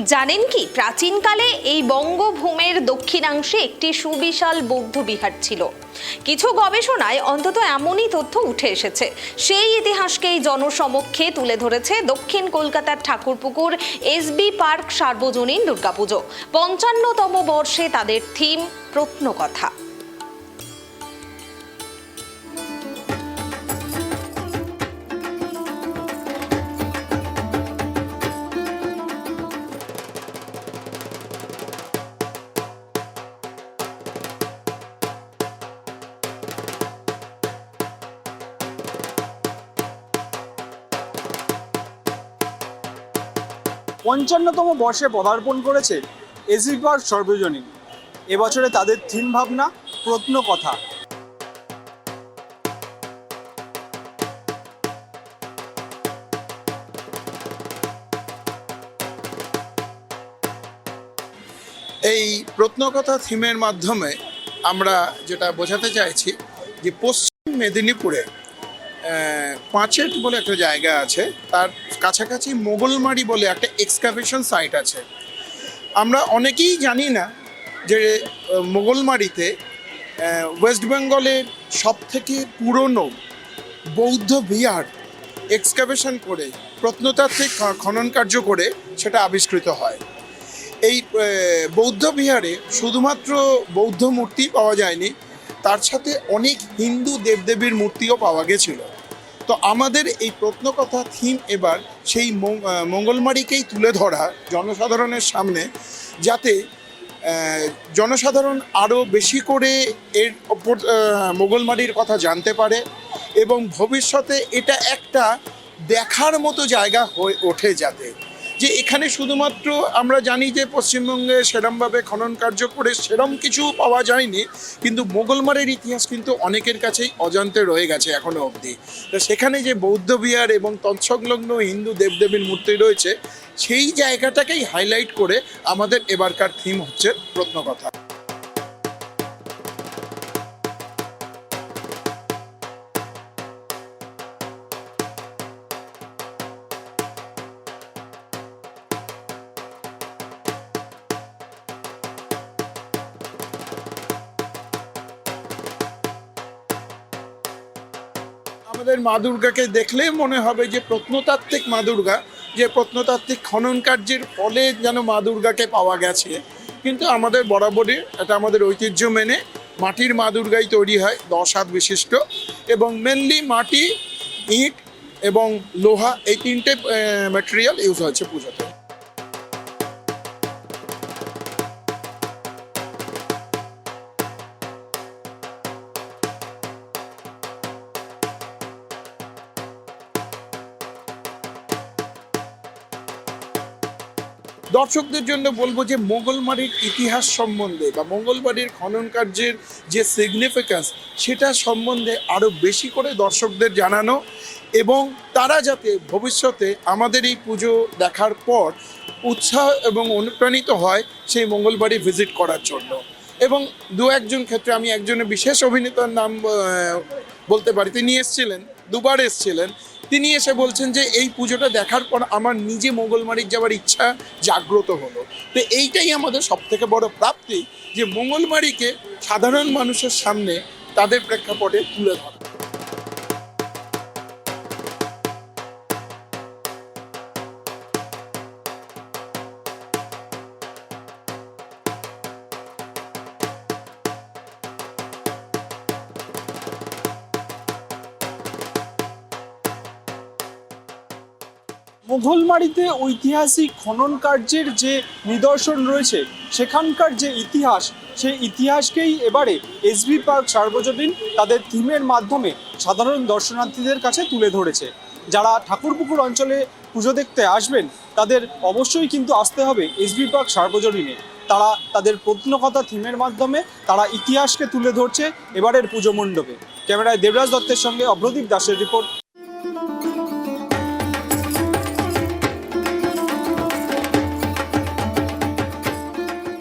জানেন কি, প্রাচীনকালে এই বঙ্গভূমের দক্ষিণাংশে একটি সুবিশাল বৌদ্ধ বিহার ছিল। কিছু গবেষণায় অন্তত এমনই তথ্য উঠে এসেছে। সেই ইতিহাসকেই জনসমক্ষে তুলে ধরেছে দক্ষিণ কলকাতার ঠাকুরপুকুর এসবি পার্ক সার্বজনীন দুর্গাপুজো। পঞ্চান্নতম বর্ষে তাদের থিম প্রত্নকথা। পঞ্চান্নতম বর্ষে পদার্পণ করেছে এসি পার্ক সর্বজনীন। এবছরে তাদের থিম ভাবনা, প্রত্ন কথা। এই প্রত্নকথা থিমের মাধ্যমে আমরা যেটা বোঝাতে চাইছি যে পশ্চিম মেদিনীপুরে পাঁচেট বলে একটা জায়গা আছে। তার কাছাকাছি মোগলমারি বলে একটা এক্সকাভেশন সাইট আছে। আমরা অনেকেই জানি না যে মোগলমারিতে ওয়েস্ট বেঙ্গলের সব থেকে পুরনো বৌদ্ধ বিহার এক্সকাভেশন করে, প্রত্নতাত্ত্বিক খনন কার্য করে সেটা আবিষ্কৃত হয়। এই বৌদ্ধ বিহারে শুধুমাত্র বৌদ্ধ মূর্তি পাওয়া যায়নি, তার সাথে অনেক হিন্দু দেবদেবীর মূর্তিও পাওয়া গেছিল। তো আমাদের এই প্রত্নকথা থিম এবার সেই মঙ্গলমারিকেই তুলে ধরা জনসাধারণের সামনে যাতে জনসাধারণ আরও বেশি করে এর ওপর মোগলমারির কথা জানতে পারে এবং ভবিষ্যতে এটা একটা দেখার মতো জায়গা হয়ে ওঠে যাতে। যে এখানে শুধুমাত্র আমরা জানি যে পশ্চিমবঙ্গে সেরমভাবে খনন কার্য করে সেরম কিছু পাওয়া যায়নি, কিন্তু মোগলমারের ইতিহাস কিন্তু অনেকের কাছেই অজান্তে রয়ে গেছে এখনও অবধি। তো সেখানে যে বৌদ্ধ বিহার এবং তৎসংলগ্ন হিন্দু দেবদেবীর মূর্তি রয়েছে, সেই জায়গাটাকেই হাইলাইট করে আমাদের এবারকার থিম হচ্ছে প্রত্নকথা। আমাদের মা দুর্গাকে দেখলে মনে হবে যে প্রত্নতাত্ত্বিক মা দুর্গা যে প্রত্নতাত্ত্বিক খনন কার্যের ফলে যেন মা দুর্গাকে পাওয়া গেছে। কিন্তু আমাদের বরাবরই এটা আমাদের ঐতিহ্য মেনে মাটির মা দুর্গাই তৈরি হয়, দশ হাত বিশিষ্ট। এবং মেনলি মাটি, ইট এবং লোহা এই তিনটে ম্যাটেরিয়াল ইউজ হয়েছে পুজোতে। দর্শকদের জন্য বলব যে মোগলমারির ইতিহাস সম্বন্ধে বা মোগলবাড়ির খনন কার্যের যে সিগনিফিক্যান্স সেটা সম্বন্ধে আরও বেশি করে দর্শকদের জানানো এবং তারা যাতে ভবিষ্যতে আমাদের এই পুজো দেখার পর উৎসাহ এবং অনুপ্রাণিত হয় সেই মঙ্গলবাড়ি ভিজিট করার জন্য। এবং দু একজন ক্ষেত্রে আমি একজনের বিশেষ অভিনেতার নাম বলতে পারি, তিনি এসেছিলেন। দুবার এসেছিলেন, তিনি এসে বলছেন যে এই পুজোটা দেখার পর আমার নিজে মোগলমারির যাওয়ার ইচ্ছা জাগ্রত হলো। তো এইটাই আমাদের সব থেকে বড় প্রাপ্তি যে মঙ্গলমারিকে সাধারণ মানুষের সামনে তাদের প্রেক্ষাপটে তুলে ধরা। মুঘলমারিতে ঐতিহাসিক খনন কার্যের যে নিদর্শন রয়েছে, সেখানকার যে ইতিহাস, সেই ইতিহাসকেই এবারে এসবি পার্ক সার্বজনীন তাদের থিমের মাধ্যমে সাধারণ দর্শনার্থীদের কাছে তুলে ধরেছে। যারা ঠাকুরপুকুর অঞ্চলে পুজো দেখতে আসবেন, তাদের অবশ্যই কিন্তু আসতে হবে এসবি পার্ক সার্বজনীনে। তারা তাদের প্রত্নকথা থিমের মাধ্যমে তারা ইতিহাসকে তুলে ধরছে এবারের পুজো মণ্ডপে। ক্যামেরায় দেবরাজ দত্তের সঙ্গে অভ্রদীপ দাসের রিপোর্ট।